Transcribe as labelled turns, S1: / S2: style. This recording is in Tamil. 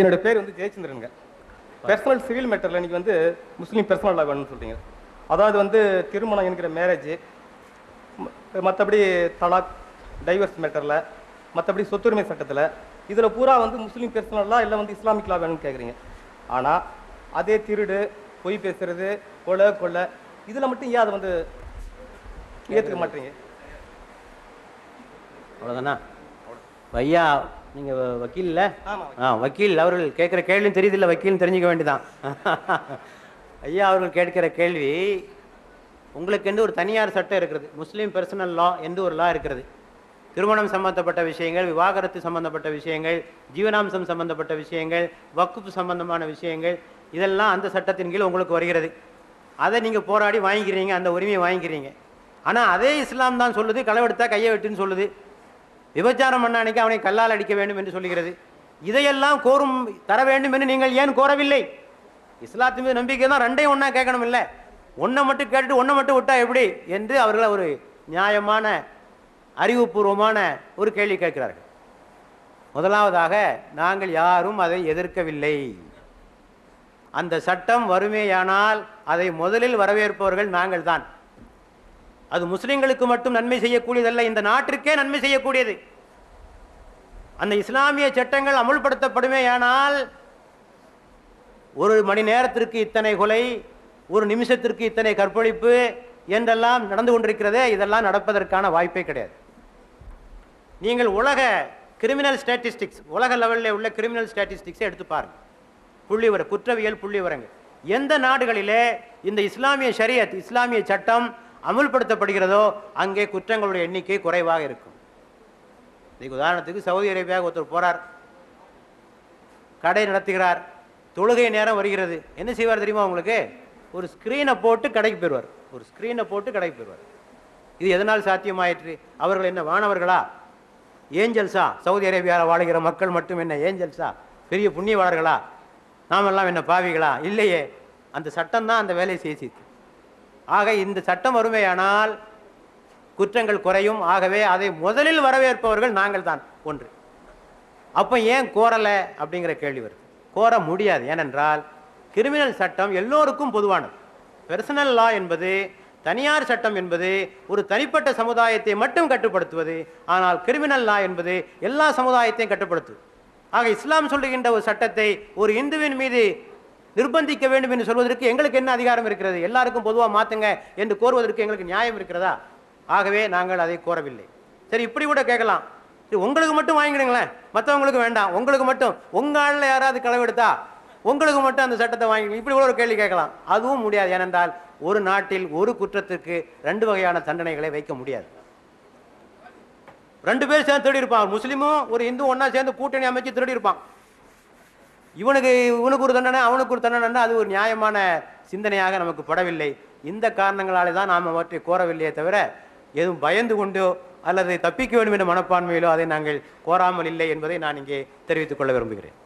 S1: என்னோட பேர் வந்து ஜெயச்சந்திரனுங்க. பர்சனல் சிவில் மேட்டரில் இன்னைக்கு வந்து முஸ்லீம் பர்சனல் லா வேணும்னு சொல்கிறீங்க அதாவது வந்து திருமணம் என்கிற மேரேஜ் மற்றபடி தலாக் டைவர்ஸ் மேட்டரில் மற்றபடி சொத்துரிமை சட்டத்தில் இதில் பூரா வந்து முஸ்லீம் பர்சனல் லா இல்லை வந்து இஸ்லாமிக் லா வேணும்னு கேட்குறீங்க ஆனால் அதே திருடு பொய் பேசுறது கொலை கொள்ளை இதில் மட்டும் ஏன் அதை வந்து ஏற்றுக்க மாட்டீங்க?
S2: அவ்வளோதானா ஐயா நீங்கள் வக்கீல் இல்லை ஆ வக்கீல். அவர்கள் கேட்குற கேள்வியும் தெரியுதில்ல. வக்கீல்னு தெரிஞ்சுக்க வேண்டியதான் ஐயா அவர்கள் கேட்கிற கேள்வி உங்களுக்கு ஒரு தனியார் சட்டம் இருக்கிறது. முஸ்லீம் பர்சனல் லா என்று ஒரு லா இருக்கிறது. திருமணம் சம்பந்தப்பட்ட விஷயங்கள் விவாகரத்து சம்பந்தப்பட்ட விஷயங்கள் ஜீவனாம்சம் சம்பந்தப்பட்ட விஷயங்கள் வக்குப்பு சம்பந்தமான விஷயங்கள் இதெல்லாம் அந்த சட்டத்தின் கீழ் உங்களுக்கு வருகிறது. அதை நீங்கள் போராடி வாங்கிக்கிறீங்க அந்த உரிமையை வாங்கிக்கிறீங்க. ஆனால் அதே இஸ்லாம் தான் சொல்லுது. களவெடுத்தா கையை வெட்டுன்னு சொல்லுது. விபச்சாரம் பண்ண அன்னைக்கு அவனை கல்லால் அடிக்க வேண்டும் என்று சொல்லுகிறது. இதையெல்லாம் கோரும் தர வேண்டும் என்று நீங்கள் ஏன் கோரவில்லை? இஸ்லாத்தின் மீது நம்பிக்கை தான் ரெண்டையும் ஒன்றா கேட்கணும் இல்லை ஒன்றை மட்டும் கேட்டுட்டு ஒன்றை மட்டும் விட்டா எப்படி? என்று அவர்கள் ஒரு நியாயமான அறிவுபூர்வமான ஒரு கேள்வி கேட்கிறார்கள். முதலாவதாக நாங்கள் யாரும் அதை எதிர்க்கவில்லை. அந்த சட்டம் வருமேயானால் அதை முதலில் வரவேற்பவர்கள் நாங்கள் தான் அது முஸ்லிம்களுக்கு மட்டும் நன்மை செய்யக்கூடியதல்ல இந்த நாட்டிற்கே நன்மை செய்யக்கூடியது. அந்த இஸ்லாமிய சட்டங்கள் அமுல்படுத்தப்படுமேயானால் ஒரு மணி நேரத்திற்கு இத்தனை கொலை ஒரு நிமிஷத்திற்கு இத்தனை கற்பழிப்பு என்றெல்லாம் நடந்து கொண்டிருக்கிறதே இதெல்லாம் நடப்பதற்கான வாய்ப்பே கிடையாது. நீங்கள் உலக கிரிமினல் ஸ்டாட்டிஸ்டிக்ஸ் உலக லெவலில் உள்ள கிரிமினல் ஸ்டாட்டிஸ்டிக்ஸை எடுத்து பாருங்கள் புள்ளிவர குற்றவியல் புள்ளிவரங்கள் எந்த நாடுகளிலே இந்த இஸ்லாமிய ஷரியத் இஸ்லாமிய சட்டம் அமுல்படுத்தப்படுகிறதோ அங்கே குற்றங்களுடைய எண்ணிக்கை குறைவாக இருக்கும். இதுக்கு உதாரணத்துக்கு சவுதி அரேபியா ஒருத்தர் போறார். கடை நடத்துகிறார். தொழுகை நேரம் வருகிறது. என்ன செய்வார் தெரியுமா உங்களுக்கு? ஒரு ஸ்க்ரீனை போட்டு கடைக்கு போயிடுவார். ஒரு ஸ்க்ரீனை போட்டு கடைக்கு போயிடுவார். இது எதனால் சாத்தியமாயிற்று? அவர்கள் என்ன வானவர்களா? ஏஞ்சல்ஸா? சவுதி அரேபியாவில் வாழுகிற மக்கள் மட்டும் என்ன ஏஞ்சல்ஸா? பெரிய புண்ணியவாளர்களா? நாமெல்லாம் என்ன பாவிகளா? இல்லையே. அந்த சட்டம் தான் அந்த வேலையை செய்து ஆக இந்த சட்டம் வருமேயானால் குற்றங்கள் குறையும். ஆகவே அதை முதலில் வரவேற்பவர்கள் நாங்கள் தான். ஒன்று. அப்போ ஏன் கோரலை? அப்படிங்கிற கேள்வி வருது. கோர முடியாது. ஏனென்றால் கிரிமினல் சட்டம் எல்லோருக்கும் பொதுவானது. பெர்சனல் லா என்பது தனியார் சட்டம் என்பது ஒரு தனிப்பட்ட சமுதாயத்தை மட்டும் கட்டுப்படுத்துவது. ஆனால் கிரிமினல் லா என்பது எல்லா சமுதாயத்தையும் கட்டுப்படுத்துவது. ஆக இஸ்லாம் சொல்லுகின்ற ஒரு சட்டத்தை ஒரு இந்துவின் மீது நிர்பந்திக்க வேண்டும் என்று சொல்வதற்கு எங்களுக்கு என்ன அதிகாரம் இருக்கிறது? எல்லாருக்கும் பொதுவாக மாத்துங்க என்று கோருவதற்கு எங்களுக்கு நியாயம் இருக்கிறதா? ஆகவே நாங்கள் அதை கோரவில்லை. சரி இப்படி கூட கேட்கலாம். சரி உங்களுக்கு மட்டும் வாங்கிடுங்களேன். மற்றவங்களுக்கு வேண்டாம். உங்களுக்கு மட்டும். உங்க யாராவது களவெடுத்தா உங்களுக்கு மட்டும் அந்த சட்டத்தை வாங்கி இப்படி கூட ஒரு கேள்வி கேட்கலாம். அதுவும் முடியாது. ஏனென்றால் ஒரு நாட்டில் ஒரு குற்றத்திற்கு ரெண்டு வகையான தண்டனைகளை வைக்க முடியாது. ரெண்டு பேர் சேர்ந்து திருடி இருப்பான் முஸ்லீமும் ஒரு இந்து ஒன்னா சேர்ந்து கூட்டணி அமைச்சு திருடி இருப்பான் இவனுக்கு இவனுக்கு ஒரு தண்டனை அவனுக்கு ஒரு தண்டனை அது ஒரு நியாயமான சிந்தனையாக நமக்கு படவில்லை. இந்த காரணங்களாலே தான் நாம் அவற்றை கோரவில்லையே தவிர எதுவும் பயந்து கொண்டோ அல்லது தப்பிக்க வேண்டும் என்ற மனப்பான்மையிலோ அதை நாங்கள் கோராமல் இல்லை என்பதை நான் இங்கே தெரிவித்துக் கொள்ள விரும்புகிறேன்.